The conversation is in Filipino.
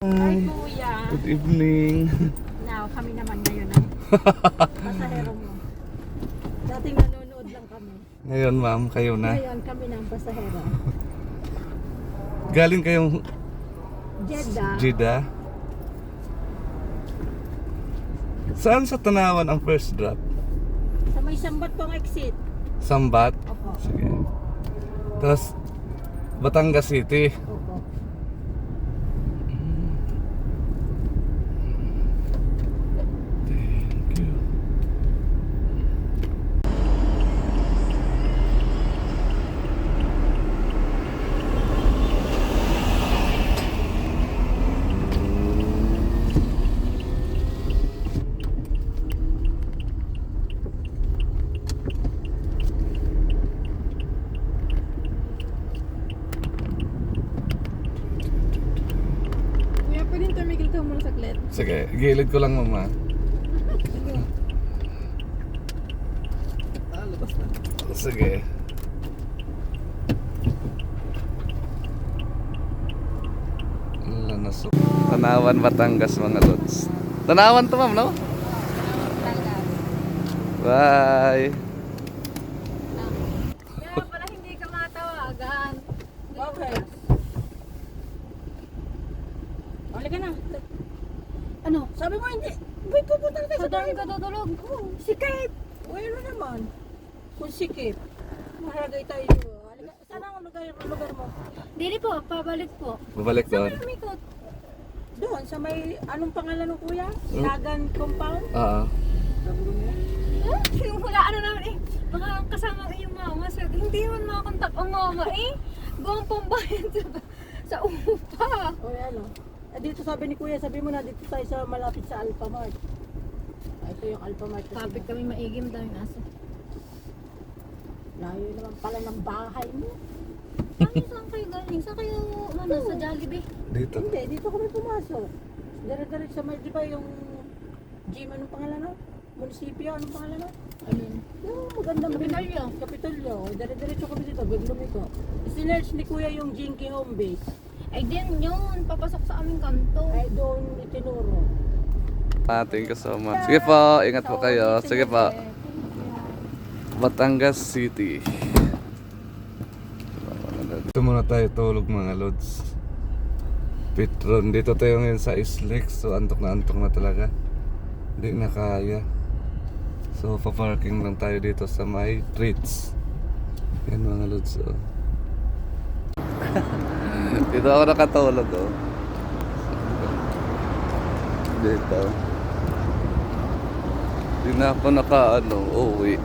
Hi, Hi. Kuya. Good evening. Now, kami naman ngayon ang pasahero mo. Dating nanonood lang kami. Ngayon ma'am, kayo na. Ngayon, kami na ang pasahero. Galing kayong Jeddah. Jeddah. Saan sa Tanawan ang first drop? Sa may sambat pang exit. Sambat? Opo. Sige. Tapos, Batangas City. Opo. Tumigil ka muna saglit. Sige, gilid ko lang mama. Ah, labas na. Sige. Wala na so. Tanawan, Batangas mga lods. Tanawan to ma'am, no? Bye. Kaya pala hindi ka matawagan. Okay. Halika na. Ano? Sabi mo hindi. May pupunta tayo Sa bahay. ka tutulog. Sikip. Ano naman? Kung sikip. Maharagay tayo. Halika. Saan ang lugar, lugar mo? Dili po, pabalik po. Babalik doon. Saan umikot? Doon, sa may, anong pangalan ng kuya? Hmm? Ilagan Compound? Oo. Ah, yung wala ano naman eh. Baka ang kasama ko yung mama. So, hindi man makakontak ang mama eh. Gawang pambayad sa, sa upa. O ano? Dito sabi ni kuya, sabi mo na dito tayo sa malapit sa Alphamart. Ah, ito yung Alphamart. kasi Topic kami maigim daming aso. Layo naman pala ng bahay mo. Ano saan kayo galing? Saan kayo ano, sa Jollibee? Dito. Hindi, dito kami pumasok. Dire-diretso sa may, di ba yung gym, anong pangalan no? Munisipyo, anong pangalan no? Alin? Yung magandang Kapitolyo. Kapitolyo. Dire-diretso kami dito, biglo ko. Sinerge ni kuya yung Jinky Home Base. Ay din yun, papasok sa aming kanto. Ay doon itinuro. Ah, thank you so much. Sige po, ingat po kayo. Sige po. Batangas City. Dito muna tayo tulog mga lods. Petron, dito tayo ngayon sa Islex. So antok na antok na talaga. Hindi na kaya. So pa-parking lang tayo dito sa may treats. Yan mga lods. Oh. dito ako nakatulog oh. Dito. Hindi na ako naka ano, uwi.